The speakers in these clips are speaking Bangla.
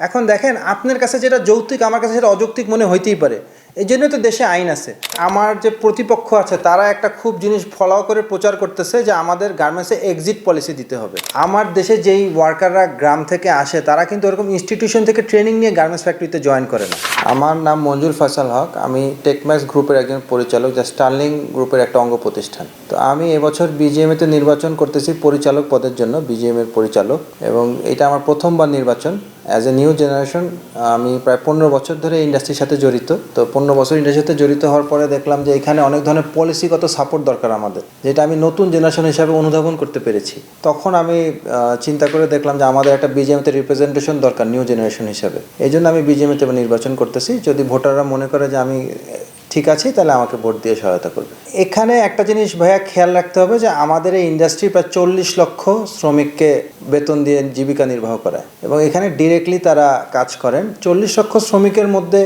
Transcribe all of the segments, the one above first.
এখন দেখেন আপনার কাছে যেটা যৌক্তিক আমার কাছে সেটা অযৌক্তিক মনে হইতেই পারে। এই জন্য তো দেশে আইন আছে। আমার যে প্রতিপক্ষ আছে, তারা একটা খুব জিনিস ফলো করে প্রচার করতেছে যে আমাদের গার্মেন্টসে এক্সিট পলিসি দিতে হবে। আমার দেশে যেই ওয়ার্কাররা গ্রাম থেকে আসে, তারা কিন্তু এরকম ইনস্টিটিউশন থেকে ট্রেনিং নিয়ে গার্মেন্টস ফ্যাক্টরিতে জয়েন করে না। আমার নাম মঞ্জুর ফয়সাল হক। আমি টেকম্যাক্স গ্রুপের একজন পরিচালক, যা স্টার্লিং গ্রুপের একটা অঙ্গ প্রতিষ্ঠান। তো আমি এবছর বিজিএমএতে নির্বাচন করতেছি পরিচালক পদের জন্য বিজিএম এর পরিচালক। এবং এটা আমার প্রথমবার নির্বাচন। অ্যাজ এ নিউ জেনারেশন আমি প্রায় পনেরো বছর ধরে ইন্ডাস্ট্রির সাথে জড়িত। তো পনেরো বছর ইন্ডাস্ট্রির সাথে জড়িত হওয়ার পরে দেখলাম যে এখানে অনেক ধরনের পলিসিগত সাপোর্ট দরকার আমাদের, যেটা আমি নতুন জেনারেশন হিসাবে অনুধাবন করতে পেরেছি। তখন আমি চিন্তা করে দেখলাম যে আমাদের একটা বিজেএমতে রিপ্রেজেন্টেশন দরকার নিউ জেনারেশন হিসাবে। এই জন্য আমি বিজেএমতে নির্বাচন করতেছি। যদি ভোটাররা মনে করে যে আমি ঠিক আছে, তাহলে আমাকে ভোট দিয়ে সহায়তা করবে। এখানে একটা জিনিস ভাইয়া খেয়াল রাখতে হবে যে আমাদের এই ইন্ডাস্ট্রি প্রায় চল্লিশ লক্ষ শ্রমিককে বেতন দিয়ে জীবিকা নির্বাহ করায়। এবং এখানে ডিরেক্টলি তারা কাজ করেন। চল্লিশ লক্ষ শ্রমিকের মধ্যে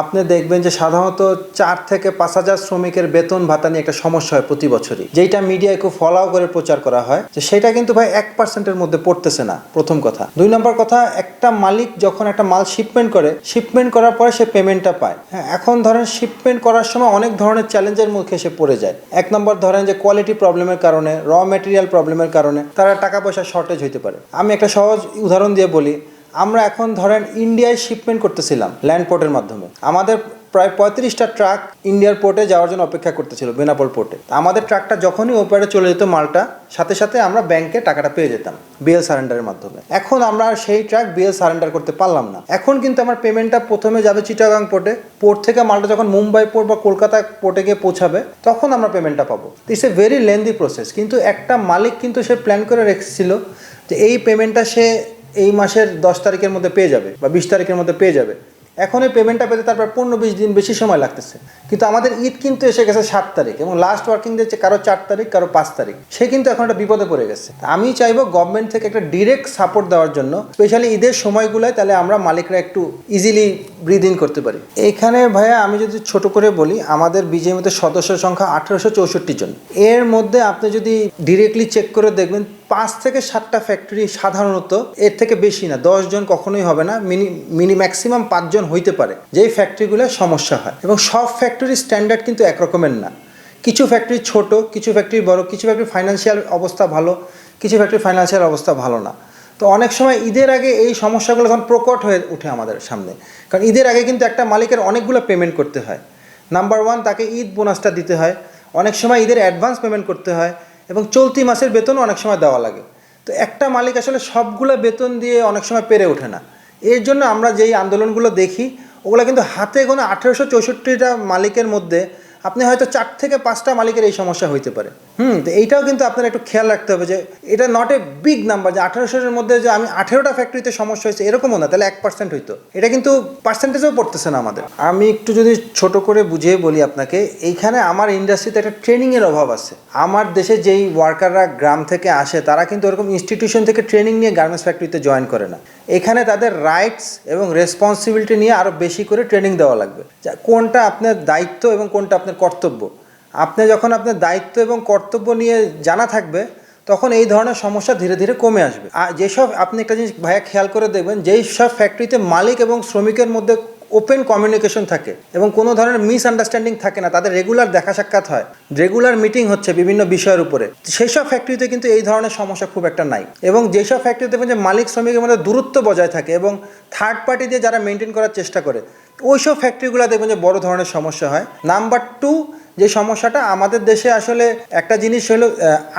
আপনি দেখবেন যে সাধারণত চার থেকে পাঁচ হাজার শ্রমিকের বেতন ভাতা নিয়ে একটা সমস্যা হয় প্রতি বছরই। যেটা মিডিয়ায় খুব ফলাও করে প্রচার করা হয়, যে সেটা কিন্তু ভাই এক পার্সেন্টের মধ্যে পড়তেছে না, প্রথম কথা। দুই নম্বর কথা, একটা মালিক যখন একটা মাল শিপমেন্ট করে শিপমেন্ট করার পরে সে পেমেন্টটা পায়। হ্যাঁ এখন ধরেন শিপমেন্ট করার সময় অনেক ধরনের চ্যালেঞ্জের মুখে সে পড়ে যায়। এক নম্বর ধরেন যে কোয়ালিটি প্রবলেমের কারণে র মেটেরিয়াল প্রবলেমের কারণে, তারা টাকা পয়সা শর্টেজ হইতে পারে। আমি একটা সহজ উদাহরণ দিয়ে বলি আমরা এখন ধরেন ইন্ডিয়ায় শিপমেন্ট করতেছিলাম ল্যান্ড পোর্টের মাধ্যমে। আমাদের প্রায় পঁয়ত্রিশটা ট্রাক ইন্ডিয়ার পোর্টে যাওয়ার জন্য অপেক্ষা করতেছিল বেনাপোল পোর্টে আমাদের ট্রাকটা যখনই ওপারে চলে যেত মালটা, সাথে সাথে আমরা ব্যাংকে টাকাটা পেয়ে যেতাম বিএল সারেন্ডারের মাধ্যমে। এখন আমরা সেই ট্রাক বিএল সারেন্ডার করতে পারলাম না। এখন কিন্তু আমার পেমেন্টটা প্রথমে যাবে চিটাগাং পোর্টে পোর্ট থেকে মালটা যখন মুম্বাই পোর্ট বা কলকাতা পোর্টে গিয়ে পৌঁছাবে, তখন আমরা পেমেন্টটা পাবো। It's a very lengthy process কিন্তু একটা মালিক কিন্তু সে প্ল্যান করে রেখেছিল যে এই পেমেন্টটা সে এই মাসের দশ তারিখের মধ্যে পেয়ে যাবে বা বিশ তারিখের মধ্যে পেয়ে যাবে। এখন এই পেমেন্টটা পেতে তারপর পনেরো বিশ দিন বেশি সময় লাগতেছে। কিন্তু আমাদের ঈদ কিন্তু এসে গেছে সাত তারিখ এবং লাস্ট ওয়ার্কিং ডে কারও চার তারিখ, কারও পাঁচ তারিখ। সে কিন্তু এখন একটা বিপদে পড়ে গেছে। আমি চাইব গভর্নমেন্ট থেকে একটা ডিরেক্ট সাপোর্ট দেওয়ার জন্য স্পেশালি ঈদের সময়গুলোয় তাহলে আমরা মালিকরা একটু ইজিলি ব্রিদ ইন করতে পারি। এখানে ভাইয়া আমি যদি ছোট করে বলি, আমাদের বিজেপিতে সদস্য সংখ্যা আঠারোশো চৌষট্টি জন। এর মধ্যে আপনি যদি ডিরেক্টলি চেক করে দেখবেন পাঁচ থেকে সাতটা ফ্যাক্টরি সাধারণত এর থেকে বেশি না, দশ জন কখনোই হবে না, মিনি মিনি ম্যাক্সিমাম পাঁচজন হইতে পারে, যেই ফ্যাক্টরিগুলো সমস্যা হয়। এবং সব ফ্যাক্টরির স্ট্যান্ডার্ড কিন্তু একরকমের না। কিছু ফ্যাক্টরি ছোট, কিছু ফ্যাক্টরি বড়, কিছু ফ্যাক্টরি ফাইন্যান্সিয়াল অবস্থা ভালো, কিছু ফ্যাক্টরি ফাইন্যান্সিয়াল অবস্থা ভালো না। তো অনেক সময় ঈদের আগে এই সমস্যাগুলো তখন প্রকট হয়ে ওঠে আমাদের সামনে। কারণ ঈদের আগে কিন্তু একটা মালিকের অনেকগুলো পেমেন্ট করতে হয়। নাম্বার ওয়ান তাকে ঈদ বোনাসটা দিতে হয়। অনেক সময় ঈদের অ্যাডভান্স পেমেন্ট করতে হয়। এবং চলতি মাসের বেতনও অনেক সময় দেওয়া লাগে। তো একটা মালিক আসলে সবগুলো বেতন দিয়ে অনেক সময় পেরে ওঠে না। এর জন্য আমরা যেই আন্দোলনগুলো দেখি, ওগুলো কিন্তু হাতে কোনো আঠেরোশো চৌষট্টিটা মালিকের মধ্যে আপনি হয়তো চার থেকে পাঁচটা মালিকের এই সমস্যা হইতে পারে। হুম, তো এইটাও কিন্তু আপনার একটু খেয়াল রাখতে হবে যে এটা নট এ বিগ নাম্বার যে আঠেরোশোর মধ্যে যে আমি আঠেরোটা ফ্যাক্টরিতে সমস্যা হয়েছে, এরকমও না, তাহলে এক পার্সেন্ট হইতো। এটা কিন্তু পার্সেন্টেজও পড়তেছে না আমাদের। আমি একটু যদি ছোট করে বুঝিয়ে বলি আপনাকে, এইখানে আমার ইন্ডাস্ট্রিতে একটা ট্রেনিংয়ের অভাব আছে। আমার দেশে যেই ওয়ার্কাররা গ্রাম থেকে আসে, তারা কিন্তু ওরকম ইনস্টিটিউশন থেকে ট্রেনিং নিয়ে গার্মেন্টস ফ্যাক্টরিতে জয়েন করে না। এখানে তাদের রাইটস এবং রেসপন্সিবিলিটি নিয়ে আরও বেশি করে ট্রেনিং দেওয়া লাগবে। কোনটা আপনার দায়িত্ব এবং কোনটা আপনার কর্তব্য। আপনি যখন আপনার দায়িত্ব এবং কর্তব্য নিয়ে জানা থাকবে, তখন এই ধরনের সমস্যা ধীরে ধীরে কমে আসবে। আর যেসব আপনি একটা জিনিস ভাইয়া খেয়াল করে দেখবেন, যেই সব ফ্যাক্টরিতে মালিক এবং শ্রমিকের মধ্যে ওপেন কমিউনিকেশন থাকে এবং কোনো ধরনের মিসআন্ডারস্ট্যান্ডিং থাকে না, তাদের রেগুলার দেখা সাক্ষাৎ হয়। রেগুলার মিটিং হচ্ছে বিভিন্ন বিষয়ের উপরে। সেই সব ফ্যাক্টরিতে কিন্তু এই ধরনের সমস্যা খুব একটা নাই। এবং যেসব ফ্যাক্টরিতে যে মালিক শ্রমিকের মধ্যে দূরত্ব বজায় থাকে এবং থার্ড পার্টি দিয়ে যারা মেনটেন করার চেষ্টা করে ওই সব ফ্যাক্টরিগুলো দেখবেন যে বড় ধরনের সমস্যা হয়। নাম্বার টু যে সমস্যাটা আমাদের দেশে আসলে একটা জিনিস হলো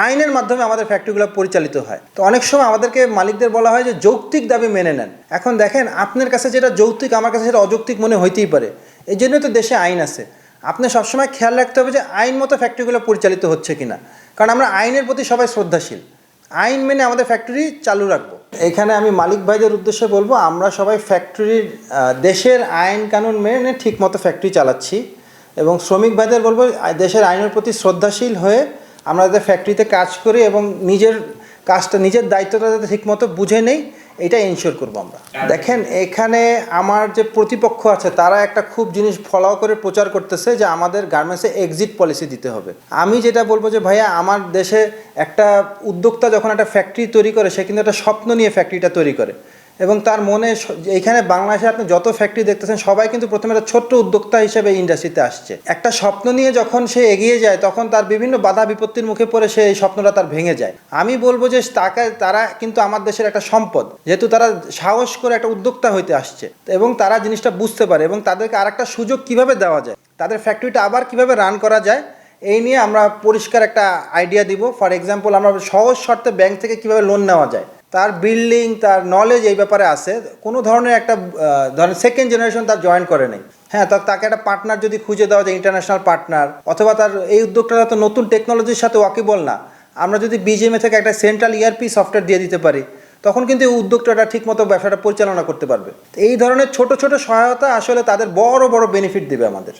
আইনের মাধ্যমে আমাদের ফ্যাক্টরিগুলো পরিচালিত হয়। তো অনেক সময় আমাদেরকে মালিকদের বলা হয় যে যৌক্তিক দাবি মেনে নেন। এখন দেখেন, আপনার কাছে যেটা যৌক্তিক, আমার কাছে সেটা অযৌক্তিক মনে হইতেই পারে। এই জন্য তো দেশে আইন আছে। আপনি সবসময় খেয়াল রাখতে হবে যে আইন মতো ফ্যাক্টরিগুলো পরিচালিত হচ্ছে কিনা। কারণ আমরা আইনের প্রতি সবাই শ্রদ্ধাশীল। আইন মেনে আমাদের ফ্যাক্টরি চালু রাখব। এখানে আমি মালিক ভাইদের উদ্দেশ্যে বলব, আমরা সবাই ফ্যাক্টরির দেশের আইন কানুন মেনে ঠিক মতো ফ্যাক্টরি চালাচ্ছি। এবং শ্রমিক ভাইদের বলব দেশের আইনের প্রতি শ্রদ্ধাশীল হয়ে আমরা যাতে ফ্যাক্টরিতে কাজ করি এবং নিজের কাজটা নিজের দায়িত্বটা যাতে ঠিকমতো বুঝে নেই এটা এনশিওর করব আমরা। দেখেন এখানে আমার যে প্রতিপক্ষ আছে তারা একটা খুব জিনিস ফলো করে প্রচার করতেছে যে আমাদের গার্মেন্টসে এক্সিট পলিসি দিতে হবে। আমি যেটা বলব যে ভাইয়া আমার দেশে একটা উদ্যোক্তা যখন একটা ফ্যাক্টরি তৈরি করে সে কিন্তু একটা স্বপ্ন নিয়ে ফ্যাক্টরিটা তৈরি করে। এবং তার মনে এখানে বাংলাদেশে আপনি যত ফ্যাক্টরি দেখতেছেন, সবাই কিন্তু প্রথমে একটা ছোট্ট উদ্যোক্তা হিসেবে ইন্ডাস্ট্রিতে আসছে। একটা স্বপ্ন নিয়ে যখন সে এগিয়ে যায়, তখন তার বিভিন্ন বাধা বিপত্তির মুখে পড়ে সে এই স্বপ্নটা তার ভেঙে যায়। আমি বলব যে তাকে, তারা কিন্তু আমার দেশের একটা সম্পদ, যেহেতু তারা সাহস করে একটা উদ্যোক্তা হইতে আসছে এবং তারা জিনিসটা বুঝতে পারে এবং তাদেরকে আরেকটা সুযোগ কীভাবে দেওয়া যায়, তাদের ফ্যাক্টরিটা আবার কীভাবে রান করা যায়, এই নিয়ে আমরা পরিষ্কার একটা আইডিয়া দিব। ফর এক্সাম্পল আমরা সহজ শর্তে ব্যাংক থেকে কীভাবে লোন নেওয়া যায়। তার বিল্ডিং তার নলেজ এই ব্যাপারে আছে। কোনো ধরনের একটা ধরেন সেকেন্ড জেনারেশন তার জয়েন করে নেই। হ্যাঁ তা তাকে একটা পার্টনার যদি খুঁজে দেওয়া যায় ইন্টারন্যাশনাল পার্টনার অথবা তার এই উদ্যোগটা তো নতুন টেকনোলজির সাথে ওয়াকিবল না। আমরা যদি বিজিএমএ থেকে একটা সেন্ট্রাল ইআরপি সফটওয়্যার দিয়ে দিতে পারি, তখন কিন্তু এই উদ্যোক্তাটা ঠিকমতো ব্যবসাটা পরিচালনা করতে পারবে। এই ধরনের ছোট ছোট সহায়তা আসলে তাদের বড় বড় বেনিফিট দেবে আমাদের।